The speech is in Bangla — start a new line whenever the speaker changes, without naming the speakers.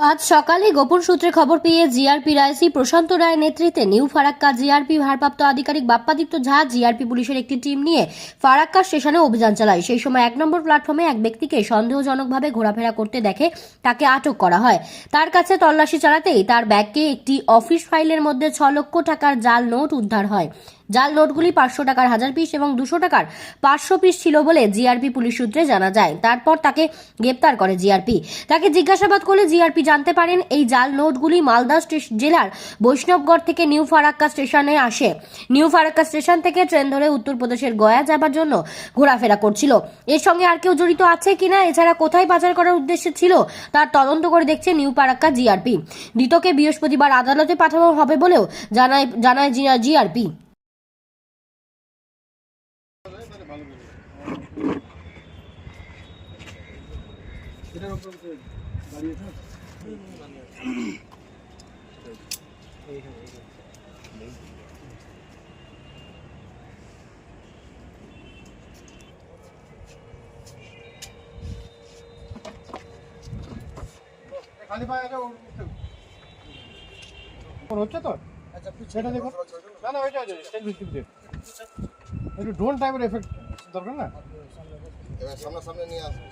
আজ সকালে গোপন সূত্রে খবর পেয়ে জিআরপি রায়সি প্রশান্ত রায়ের নেতৃত্বে নিউ ফারাক্কা জিআরপি ভারপ্রাপ্ত আধিকারিক বাপ্পাদিত্য ঝা জিআরপি পুলিশের একটি টিম নিয়ে ফারাক্কা স্টেশনে অভিযান চালায়। সেই সময় এক নম্বর প্ল্যাটফর্মে এক ব্যক্তিকে সন্দেহজনকভাবে ঘোরাফেরা করতে দেখে তাকে আটক করা হয়। তার কাছে তল্লাশি চালাতেই তার ব্যাগকে একটি অফিস ফাইলের মধ্যে ছ লক্ষ টাকার জাল নোট উদ্ধার হয়। জাল নোটগুলি পাঁচশো টাকার হাজার পিস এবং দুশো টাকার পাঁচশো পিস ছিল বলে জিআরপি পুলিশ সূত্রে জানা যায়। তারপর তাকে গ্রেপ্তার করে জিআরপি। তাকে জিজ্ঞাসাবাদ করলে জিআরপি জানতে পারেন, এই জাল নোটগুলি মালদা জেলার বৈষ্ণবগড় থেকে নিউ ফারাক্কা স্টেশনে আসে। নিউ ফারাক্কা স্টেশন থেকে ট্রেন ধরে উত্তরপ্রদেশের গয়া যাবার জন্য ঘোরাফেরা করছিল। এর সঙ্গে আর কেউ জড়িত আছে কিনা, এছাড়া কোথায় পাচার করার উদ্দেশ্যে ছিল, তার তদন্ত করে দেখছে নিউ ফারাক্কা জিআরপি। ধৃতকে বৃহস্পতিবার আদালতে পাঠানো হবে বলেও জানায় জানায় জিআরপি।
খালি পায়ে হচ্ছে তো আচ্ছা সেটা দেখুন। না না ওইটা স্টেজ ভিত্তিতে একটু ড্রোন টাইপের এফেক্ট দরকার না
এবার সামনাসামনি নিয়ে আসবো